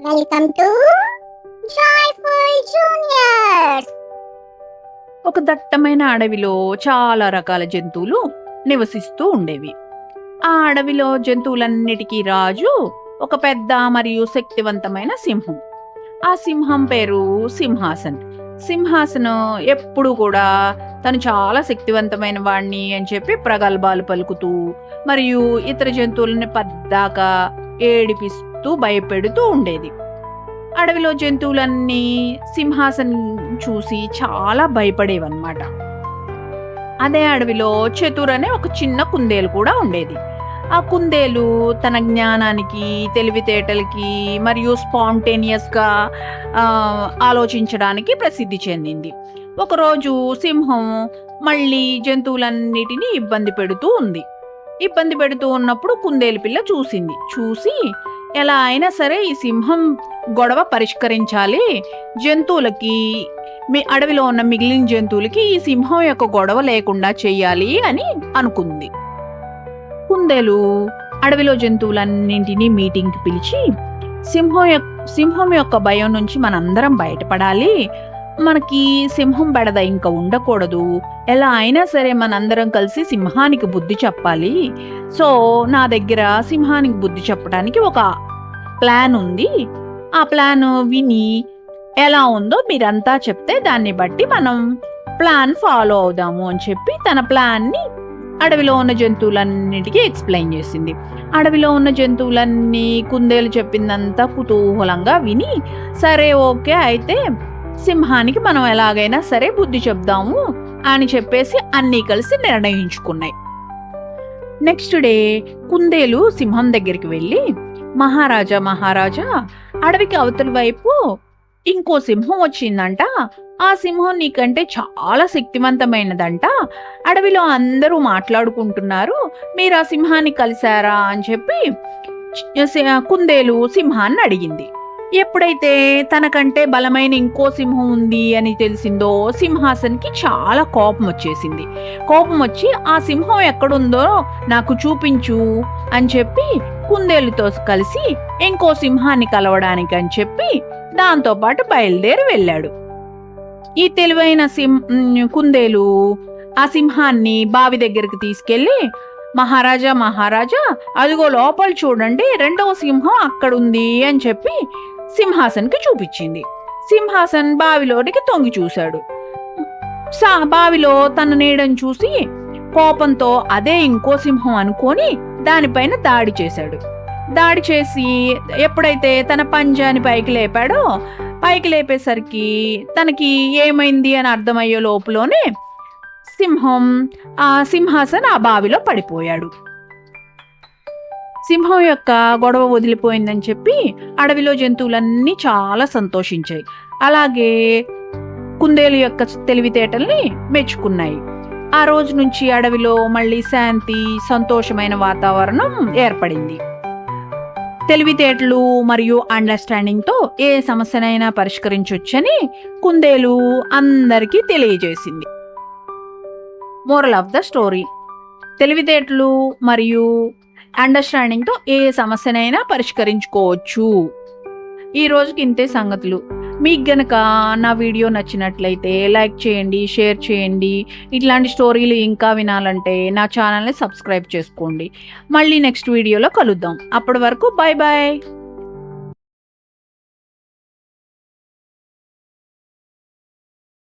Welcome to joyful juniors ఒక దట్టమైన అడవిలో చాలా రకాల జంతువులు నివసిస్తూ ఉండేవి. ఆ అడవిలో జంతువులన్నిటికీ రాజు ఒక పెద్ద మరియు శక్తివంతమైన సింహం. ఆ సింహం పేరు సింహాసన్. సింహాసనం ఎప్పుడు కూడా తను చాలా శక్తివంతమైన వాణ్ణి అని చెప్పి ప్రగల్భాలు పలుకుతూ మరియు ఇతర జంతువులని పద్దాకా ఏడిపిస్తూ భయపెడుతూ ఉండేది. అడవిలో జంతువులన్నీ సింహాసనం చూసి చాలా భయపడేవన్నమాట. అదే అడవిలో చతుర్ అనే ఒక చిన్న కుందేలు కూడా ఉండేది. ఆ కుందేలు తన జ్ఞానానికి తెలివితేటలకి మరియు స్పాంటేనియస్గా ఆలోచించడానికి ప్రసిద్ధి చెందింది. ఒకరోజు సింహం మళ్ళీ జంతువులన్నిటినీ ఇబ్బంది పెడుతూ ఉంది. ఇబ్బంది పెడుతూ ఉన్నప్పుడు కుందేలు పిల్ల చూసింది. చూసి ఎలా అయినా సరే ఈ సింహం గొడవ పరిష్కరించాలి. జంతువులకి మీ అడవిలో ఉన్న మిగిలిన జంతువులకి ఈ సింహం యొక్క గొడవ లేకుండా చేయాలి అని అనుకుంది. కుందేలు అడవిలో జంతువులన్నింటినీ మీటింగ్కి పిలిచి సింహం యొక్క సింహం యొక్క భయం నుంచి మనందరం బయటపడాలి. మనకి సింహం బెడద ఇంకా ఉండకూడదు. ఎలా అయినా సరే మనందరం కలిసి సింహానికి బుద్ధి చెప్పాలి. సో నా దగ్గర సింహానికి బుద్ధి చెప్పడానికి ఒక ప్లాన్ ఉంది. ఆ ప్లాన్ విని ఎలా ఉందో మీరంతా చెప్తే దాన్ని బట్టి మనం ప్లాన్ ఫాలో అవుదాము అని చెప్పి తన ప్లాన్ని అడవిలో ఉన్న జంతువులన్నిటికీ ఎక్స్ప్లెయిన్ చేసింది. అడవిలో ఉన్న జంతువులన్నీ కుందేలు చెప్పిందంతా కుతూహలంగా విని సరే ఓకే అయితే సింహానికి మనం ఎలాగైనా సరే బుద్ధి చెప్దాము అని చెప్పేసి అన్నీ కలిసి నిర్ణయించుకున్నాయి. నెక్స్ట్ డే కుందేలు సింహం దగ్గరికి వెళ్ళి మహారాజా మహారాజా అడవికి అవతల వైపు ఇంకో సింహం వచ్చిందంట. ఆ సింహం నీకంటే చాలా శక్తివంతమైనదంట. అడవిలో అందరూ మాట్లాడుకుంటున్నారు. మీరు ఆ సింహాన్ని కలిశారా? అని చెప్పి కుందేలు సింహాన్ని అడిగింది. ఎప్పుడైతే తనకంటే బలమైన ఇంకో సింహం ఉంది అని తెలిసిందో సింహాసన్కి చాలా కోపం వచ్చేసింది. కోపం వచ్చి ఆ సింహం ఎక్కడుందో నాకు చూపించు అని చెప్పి కుందేలుతో కలిసి ఇంకో సింహాన్ని కలవడానికి అని చెప్పి దాంతో పాటు బయలుదేరి వెళ్ళాడు. ఈ తెలివైన సింహ కుందేలు ఆ సింహాన్ని బావి దగ్గరికి తీసుకెళ్ళి మహారాజా మహారాజా అదిగో లోపల చూడండి రెండవ సింహం అక్కడుంది అని చెప్పి సింహాసన్కి చూపించింది. సింహాసన్ బావిలోనికి తొంగి చూశాడు. సా బావిలో తన నీడని చూసి కోపంతో అదే ఇంకో సింహం అనుకొని దానిపైన దాడి చేశాడు. దాడి చేసి ఎప్పుడైతే తన పంజాని పైకి లేపాడో పైకి లేపేసరికి తనకి ఏమైంది అని అర్థమయ్యే లోపులోనే సింహం ఆ సింహాసన్ ఆ బావిలో పడిపోయాడు. సింహం యొక్క గొడవ వదిలిపోయిందని చెప్పి అడవిలో జంతువులన్నీ చాలా సంతోషించాయి. అలాగే కుందేలు యొక్క తెలివితేటల్ని మెచ్చుకున్నాయి. ఆ రోజు నుంచి అడవిలో మళ్ళీ శాంతి సంతోషమైన వాతావరణం ఏర్పడింది. తెలివితేటలు మరియు అండర్స్టాండింగ్తో ఏ సమస్యనైనా పరిష్కరించొచ్చని కుందేలు అందరికీ తెలియజేసింది. Moral of the story. తెలివితేటలు మరియు అండర్స్టాండింగ్తో ఏ సమస్యనైనా పరిష్కరించుకోవచ్చు. ఈ రోజుకి ఇంతే సంగతులు. మీకు గనక నా వీడియో నచ్చినట్లయితే లైక్ చేయండి షేర్ చేయండి. ఇట్లాంటి స్టోరీలు ఇంకా వినాలంటే నా ఛానల్ని సబ్స్క్రైబ్ చేసుకోండి. మళ్ళీ నెక్స్ట్ వీడియోలో కలుద్దాం. అప్పటి వరకు బాయ్ బాయ్